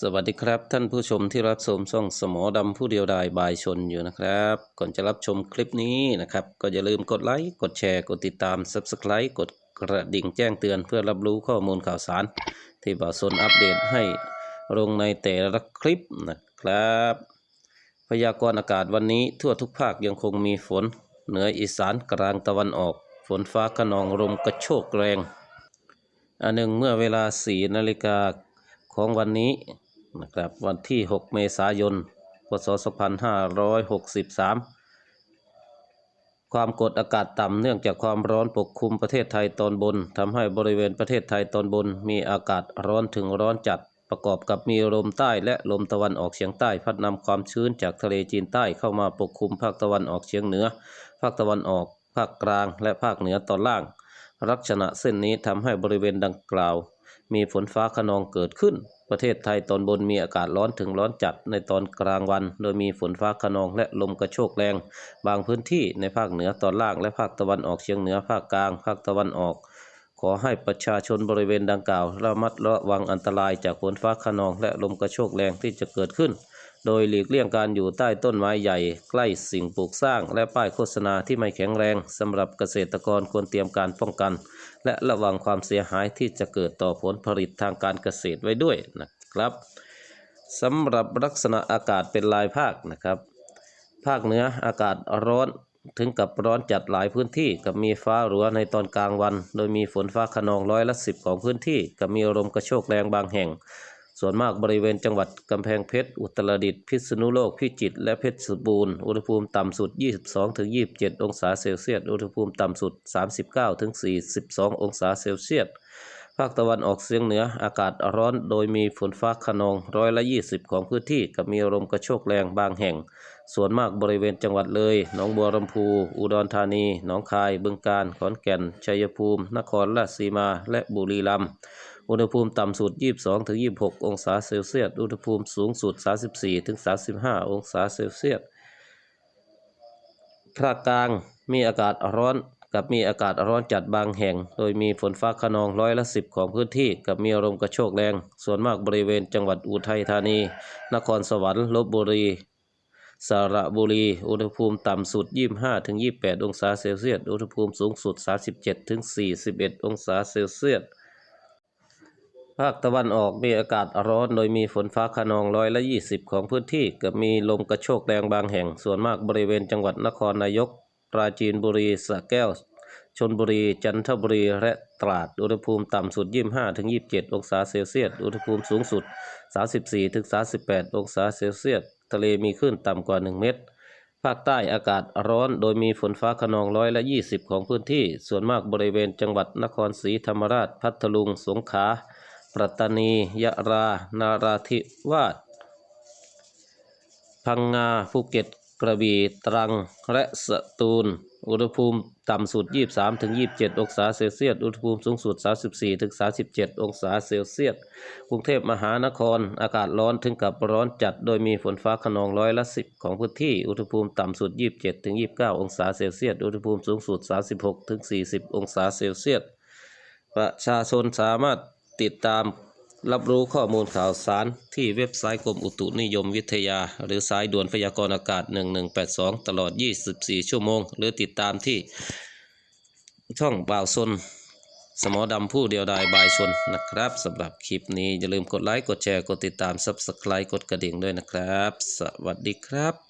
สวัสดีครับ ท่านผู้ชมที่รับชมช่องสมอดำผู้เดียวดายบายชนอยู่นะครับ ก่อนจะรับชมคลิปนี้นะครับ ก็อย่าลืมกดไลค์กดแชร์กดติดตาม Subscribe กดกระดิ่งแจ้งเตือนเพื่อรับรู้ข้อมูลข่าวสาร ที่บ่าวชนอัปเดตให้ลงในแต่ละคลิปนะครับ พยากรณ์อากาศวันนี้ทั่วทุกภาคยังคงมีฝน เหนืออีสานกลางตะวันออก ฝนฟ้าขนองลมกระโชกแรงอันหนึ่งเมื่อเวลา4นาฬิกาของวันนี้ นะครับวันที่ 6 เมษายน พศ 2563 ความกดอากาศต่ำเนื่องจากความร้อนปกคลุมประเทศไทยตอนบนทำให้บริเวณประเทศไทยตอนบน มีอากาศร้อนถึงร้อนจัด ประกอบกับมีลมใต้และลมตะวันออกเฉียงใต้พัดนำความชื้นจากทะเลจีนใต้เข้ามาปกคลุมภาคตะวันออกเฉียงเหนือ ภาคตะวันออก ภาคกลาง และภาคเหนือตอนล่าง ลักษณะเส้นนี้ทำให้บริเวณดังกล่าว มีฝนฟ้าขนองเกิดขึ้น ประเทศไทยตอนบนมีอากาศร้อนถึงร้อนจัดในตอนกลางวัน โดยมีฝนฟ้าขนองและลมกระโชกแรง บางพื้นที่ในภาคเหนือตอนล่างและภาคตะวันออกเฉียงเหนือภาคกลาง ภาคตะวันออก ขอให้ประชาชนบริเวณดังกล่าวระมัดระวังอันตรายจากฝนฟ้าขนองและลมกระโชกแรงที่จะเกิดขึ้น โดยหลีกเลี่ยงการอยู่ใต้ต้นไม้ใหญ่ ใกล้สิ่งปลูกสร้าง และป้ายโฆษณาที่ไม่แข็งแรงสำหรับเกษตรกรควรเตรียมการป้องกัน และระวังความเสียหายที่จะเกิดต่อผลผลิตทางการเกษตรไว้ด้วยนะครับสำหรับลักษณะอากาศเป็นรายภาคนะครับ ภาคเหนืออากาศร้อนถึงกับร้อนจัดหลายพื้นที่กับมีฟ้าหลัวในตอนกลางวัน โดยมีฝนฟ้าขนองร้อยละสิบของพื้นที่กับมีลมกระโชกแรงบางแห่ง ส่วนมากบริเวณจังหวัดกำแพงเพชร อุตรดิตถ์ พิษณุโลก พิจิตร และเพชรบูรณ์ อุณหภูมิต่ำสุด 22-27 องศาเซลเซียส อุณหภูมิต่ำสุด 39-42 องศาเซลเซียส ภาคตะวันออกเฉียงเหนือ อากาศร้อน โดยมีฝนฟ้าขนองร้อยละ 20 ของพื้นที่ กับมีลมกระโชกแรงบางแห่ง ส่วนมากบริเวณจังหวัดเลย หนองบัวลำพู อุดรธานี หนองคาย บึงกาฬ ขอนแก่น ชัยภูมิ นครราชสีมา และบุรีรัมย์ อุณหภูมิต่ำสุด 22ถึง26 องศาเซลเซียส อุณหภูมิสูงสุด 34ถึง35 องศาเซลเซียส ภาคกลางมีอากาศร้อนกับมีอากาศร้อนจัดบางแห่ง โดยมีฝนฟ้าขนองร้อยละสิบของพื้นที่ กับมีลมกระโชกแรง ส่วนมากบริเวณจังหวัดอุทัยธานี นครสวรรค์ลบบุรีสระบุรี อุณหภูมิต่ำสุด 25ถึง28 องศาเซลเซียส อุณหภูมิสูงสุด 37ถึง41 องศาเซลเซียส ภาคตะวันออกมีอากาศร้อนโดยมีฝนฟ้าขนองร้อยละ 20 ของพื้นที่กับมีลมกระโชกแรงบางแห่ง ส่วนมากบริเวณจังหวัดนครนายก ปราจีนบุรีสระแก้ว ชนบุรี จันทบุรี และตราด อุณหภูมิต่ำสุด 25ถึง27 องศาเซลเซียส อุณหภูมิสูงสุด 34ถึง38 องศาเซลเซียส ทะเลมีคลื่นต่ำกว่า 1 เมตร ภาคใต้อากาศร้อนโดยมีฝนฟ้าขนองร้อยละ 20 ของพื้นที่ ส่วนมากบริเวณจังหวัดนครศรีธรรมราช พัทลุง สงขลา ปัตตานียะรา นาราธิวาสพังงาภูเก็ตกระบี่ตรังและสตูล อุณหภูมิต่ำสุด 23ถึง27 องศาเซลเซียส อุณหภูมิสูงสุด 34ถึง37 องศาเซลเซียส กรุงเทพมหานคร อากาศร้อนถึงกับร้อนจัด โดยมีฝนฟ้าขนองร้อยละ 10 ของพื้นที่ อุณหภูมิต่ำสุด 27ถึง29 องศาเซลเซียส อุณหภูมิสูงสุด 36ถึง40 องศาเซลเซียส ประชาชนสามารถ ติดตามรับรู้ข้อมูลข่าวสารที่เว็บไซต์กรมอุตุนิยมวิทยา หรือสายด่วนพยากรณ์อากาศ 1182 ตลอด 24 ชั่วโมง หรือติดตามที่ช่องบ่าวซนสมอดำผู้เดียวดายบายชนนะครับสำหรับคลิปนี้อย่าลืมกดไลค์ กดแชร์ กดติดตาม Subscribe กดกระดิ่งด้วยนะครับ สวัสดีครับ